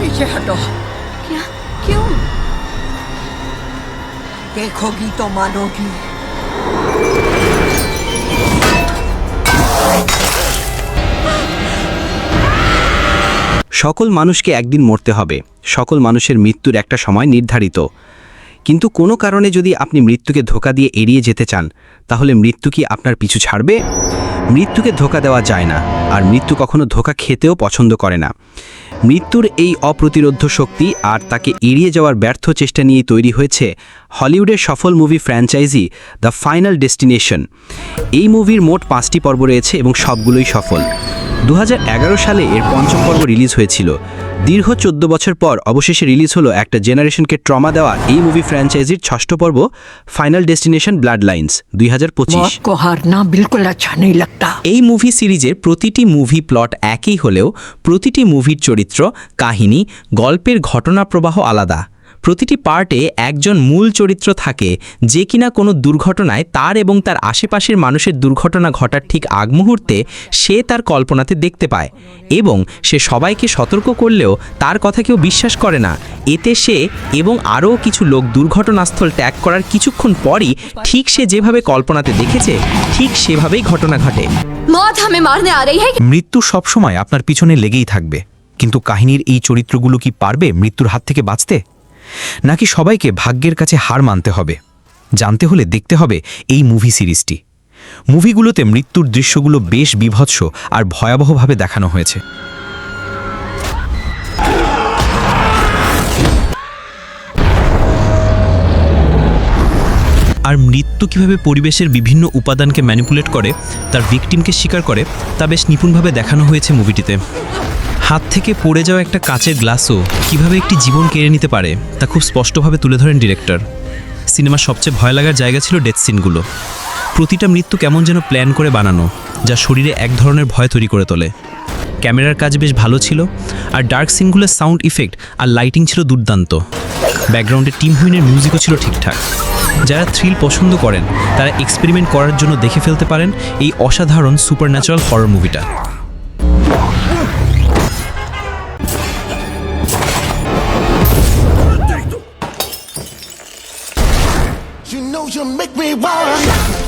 पीछे हटो क्या क्यों देखोगी तो मानोगी সকল মানুষকে একদিন মরতে হবে সকল মানুষের মৃত্যুর একটা সময় নির্ধারিত কিন্তু কোনো কারণে যদি আপনি মৃত্যুকে ধোকা দিয়ে এড়িয়ে যেতে চান তাহলে মৃত্যু কি আপনার পিছু ছাড়বে মৃত্যুকে ধোকা দেওয়া যায় না আর মৃত্যু কখনো ধোকা খেতেও পছন্দ করে না মৃত্যুর এই অপ্রতিরোধ্য শক্তি আর তাকে এড়িয়ে যাওয়ার ব্যর্থ চেষ্টা নিয়ে তৈরি হয়েছে হলিউডের সফল movie franchise the final destination. এই মুভির মোট পাঁচটি পর্ব রয়েছে এবং সবগুলোই সফল। দু হাজার এগারো সালে এর পঞ্চম পর্ব রিলিজ হয়েছিল। দীর্ঘ চোদ্দ বছর পর অবশেষে রিলিজ হলো একটা জেনারেশনকে ট্রমা দেওয়া এই মুভি ফ্র্যাঞ্চাইজির ষষ্ঠ পর্ব ফাইনাল ডেস্টিনেশন ব্লাড লাইন্স দুই হাজার পঁচিশ। এই মুভি সিরিজের প্রতিটি মুভি প্লট একই হলেও প্রতিটি মুভির চরিত্র কাহিনী গল্পের ঘটনা প্রবাহ আলাদা। প্রতিটি পার্টে একজন মূল চরিত্র থাকে যে কিনা কোনো দুর্ঘটনায় তার এবং তার আশেপাশের মানুষের দুর্ঘটনা ঘটার ঠিক আগ মুহূর্তে সে তার কল্পনাতে দেখতে পায় এবং সে সবাইকে সতর্ক করলেও তার কথা কেউ বিশ্বাস করে না। এতে সে এবং আরও কিছু লোক দুর্ঘটনাস্থল ট্যাগ করার কিছুক্ষণ পরই ঠিক সে যেভাবে কল্পনাতে দেখেছে ঠিক সেভাবেই ঘটনা ঘটে। মৃত্যু সবসময় আপনার পিছনে লেগেই থাকবে। কিন্তু কাহিনীর এই চরিত্রগুলো কি পারবে মৃত্যুর হাত থেকে বাঁচতে? নাকি সবাইকে ভাগ্যের কাছে হার মানতে হবে? জানতে হলে দেখতে হবে এই মুভি সিরিজটি। মুভিগুলোতে মৃত্যুর দৃশ্যগুলো বেশ বিভৎস আর ভয়াবহভাবে দেখানো হয়েছে। আর মৃত্যু কীভাবে পরিবেশের বিভিন্ন উপাদানকে ম্যানিপুলেট করে, তার ভিকটিমকে স্বীকার করে, তা বেশ নিপুণভাবে দেখানো হয়েছে মুভিটিতে হাত থেকে পড়ে যাওয়া একটা কাচের গ্লাসও কীভাবে একটি জীবন কেড়ে নিতে পারে, তা খুব স্পষ্টভাবে তুলে ধরেন ডিরেক্টর। সিনেমার সবচেয়ে ভয় লাগার জায়গা ছিল ডেথ সিনগুলো। প্রতিটা মৃত্যু কেমন যেন প্ল্যান করে বানানো, যা শরীরে এক ধরনের ভয় তৈরি করে তোলে। ক্যামেরার কাজ বেশ ভালো ছিল, আর ডার্ক সিনগুলোর সাউন্ড ইফেক্ট আর লাইটিং ছিল দুর্দান্ত। ব্যাকগ্রাউন্ডে টিম হুইনের মিউজিকও ছিল ঠিকঠাক। যারা থ্রিল পছন্দ করেন, তারা এক্সপেরিমেন্ট করার জন্য দেখে ফেলতে পারেন এই অসাধারণ সুপারন্যাচারাল হরর মুভিটা। you make me wanna.